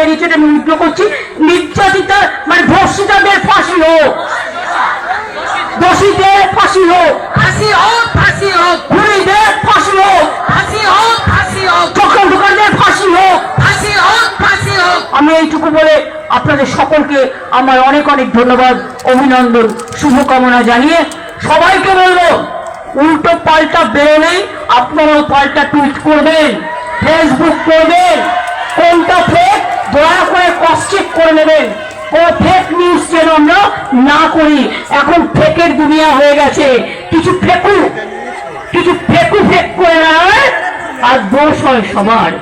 বেরিয়েছে এটা আমি করছি। নির্যাতিতা মানে ধর্ষিতাদের ফাঁসি হোক। দোষীদের ফাঁসি হোক। ফাঁসি হোক ফাঁসি হোক। খুনিদের ফাঁসি হোক। ফাঁসি হোক ফাঁসি হোক। চক্রান্তকারীদের ফাঁসি হোক। ফাঁসি হোক ফাঁসি হোক। আমি এইটুকু বলে আপনাদের সকলকে আমার অনেক অনেক ধন্যবাদ অভিনন্দন শুভকামনা জানিয়ে সবাইকে বলব উল্টো পাল্টা বেরোলেই আপনারাও পাল্টা টুইট করবেন ফেসবুক করবেন। করে নেবেন ও ফেক নিউজ যেন আমরা না করি। এখন ফেকের দুনিয়া হয়ে গেছে। কিছু ফেকু কিছু ফেকু ফেক করে আর দোষ হয় সবার।